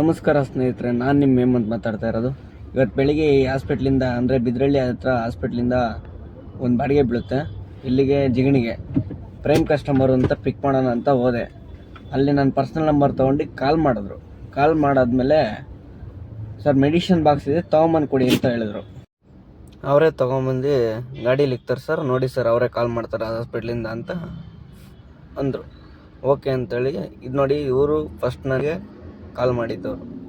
ನಮಸ್ಕಾರ ಸ್ನೇಹಿತರೆ, ನಾನು ನಿಮ್ಮ ಹೇಮಂತ್ ಮಾತಾಡ್ತಾ ಇರೋದು. ಇವತ್ತು ಬೆಳಿಗ್ಗೆ ಈ ಹಾಸ್ಪಿಟ್ಲಿಂದ ಅಂದರೆ ಬಿದ್ರಳ್ಳಿ ಹತ್ರ ಹಾಸ್ಪಿಟ್ಲಿಂದ ಒಂದು ಬಾಡಿಗೆ ಬೀಳುತ್ತೆ. ಇಲ್ಲಿಗೆ ಜಿಗಣಿಗೆ. ಪ್ರೈಮ್ ಕಸ್ಟಮರು ಅಂತ ಪಿಕ್ ಮಾಡೋಣ ಅಂತ ಹೋದೆ. ಅಲ್ಲಿ ನನ್ನ ಪರ್ಸ್ನಲ್ ನಂಬರ್ ತೊಗೊಂಡು ಕಾಲ್ ಮಾಡಿದ್ರು. ಕಾಲ್ ಮಾಡಾದ್ಮೇಲೆ ಸರ್ ಮೆಡಿಷನ್ ಬಾಕ್ಸ್ ಇದೆ, ತೊಗೊಂಬಂದು ಕೊಡಿ ಅಂತ ಹೇಳಿದ್ರು. ಅವರೇ ತೊಗೊಂಬಂದು ಗಾಡೀಲಿ ಇಕ್ತಾರೆ ಸರ್ ನೋಡಿ ಸರ್ ಅವರೇ ಕಾಲ್ ಮಾಡ್ತಾರೆ ಹಾಸ್ಪಿಟ್ಲಿಂದ ಅಂತ ಅಂದರು. ಓಕೆ ಅಂತೇಳಿ, ಇದು ನೋಡಿ ಇವರು ಫಸ್ಟ್ ನನಗೆ ಕಾಲ್ ಮಾಡಿದ್ದವರು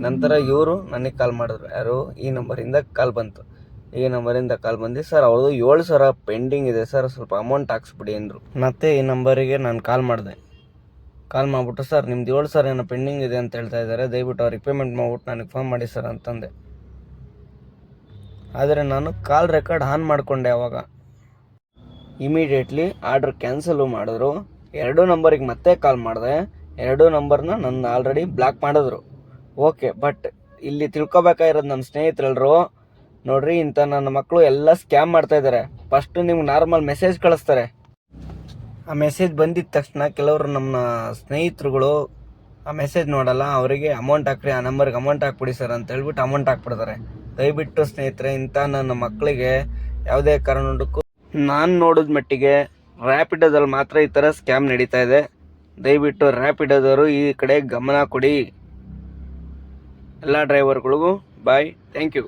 ನಂತರ ಇವರು ನನಗೆ ಕಾಲ್ ಮಾಡಿದ್ರು. ಯಾರು? ಈ ನಂಬರಿಂದ ಕಾಲ್ ಬಂತು. ಈ ನಂಬರಿಂದ ಕಾಲ್ ಬಂದು, ಸರ್ ಅವ್ರದ್ದು ಏಳು ಸಾವಿರ ಪೆಂಡಿಂಗ್ ಇದೆ. ಸರ್, ಸ್ವಲ್ಪ ಅಮೌಂಟ್ ಹಾಕ್ಸ್ಬಿಡಿ, ಅಂದರು. ಮತ್ತೆ ಈ ನಂಬರಿಗೆ ನಾನು ಕಾಲ್ ಮಾಡಿದೆ. ಕಾಲ್ ಮಾಡಿಬಿಟ್ಟು, ಸರ್, ನಿಮ್ದು ಏಳು ಸಾವಿರ ಏನೋ ಪೆಂಡಿಂಗ್ ಇದೆ ಅಂತ ಹೇಳ್ತಾ ಇದ್ದಾರೆ. ದಯವಿಟ್ಟು ಅವ್ರಿಗೆ ಪೇಮೆಂಟ್ ಮಾಡ್ಬಿಟ್ಟು ನನಗೆ ಫೋನ್ ಮಾಡಿ, ಸರ್, ಅಂತಂದೆ. ಆದರೆ ನಾನು ಕಾಲ್ ರೆಕಾರ್ಡ್ ಆನ್ ಮಾಡಿಕೊಂಡೆ ಅವಾಗ. ಇಮಿಡಿಯೇಟ್ಲಿ ಆರ್ಡ್ರ್ ಕ್ಯಾನ್ಸಲು ಮಾಡಿದ್ರು. ಎರಡೂ ನಂಬರಿಗೆ ಮತ್ತೆ ಕಾಲ್ ಮಾಡಿದೆ. ಎರಡೂ ನಂಬರ್ನ ನನ್ನ ಆಲ್ರೆಡಿ ಬ್ಲಾಕ್ ಮಾಡಿದ್ರು. ಓಕೆ ಬಟ್ ಇಲ್ಲಿ ತಿಳ್ಕೊಬೇಕಾಗಿರೋದು ನಮ್ಮ ಸ್ನೇಹಿತರೆಲ್ಲರೂ ನೋಡ್ರಿ ಇಂಥ ನನ್ನ ಮಕ್ಕಳು ಎಲ್ಲ ಸ್ಕ್ಯಾಮ್ ಮಾಡ್ತಾ ಇದ್ದಾರೆ ಫಸ್ಟು ನಿಮ್ಗೆ ನಾರ್ಮಲ್ ಮೆಸೇಜ್ ಕಳಿಸ್ತಾರೆ. ಆ ಮೆಸೇಜ್ ಬಂದಿದ್ದ ತಕ್ಷಣ ಕೆಲವರು ನಮ್ಮ ಸ್ನೇಹಿತರುಗಳು, ಆ ಮೆಸೇಜ್ ನೋಡಲ್ಲ, ಅವರಿಗೆ ಅಮೌಂಟ್ ಹಾಕ್ರಿ, ಆ ನಂಬರ್ಗೆ ಅಮೌಂಟ್ ಹಾಕ್ಬಿಡಿ ಸರ್ ಅಂತ ಹೇಳ್ಬಿಟ್ಟು ಅಮೌಂಟ್ ಹಾಕ್ಬಿಡ್ತಾರೆ. ದಯವಿಟ್ಟು ಸ್ನೇಹಿತರೆ ಇಂಥ ನನ್ನ ಮಕ್ಕಳಿಗೆ ಯಾವುದೇ ಕಾರಣಕ್ಕೂ ನಾನು ನೋಡಿದ ಮಟ್ಟಿಗೆ ರ್ಯಾಪಿಡೋದಲ್ಲಿ ಮಾತ್ರ ಈ ಥರ ಸ್ಕ್ಯಾಮ್ ನಡೀತಾ ಇದೆ. ದಯವಿಟ್ಟು ರ್ಯಾಪಿಡೋದವರು ಈ ಕಡೆ ಗಮನ ಕೊಡಿ. ಎಲ್ಲ ಡ್ರೈವರ್ಗಳಿಗೂ ಬಾಯ್ ಥ್ಯಾಂಕ್ ಯು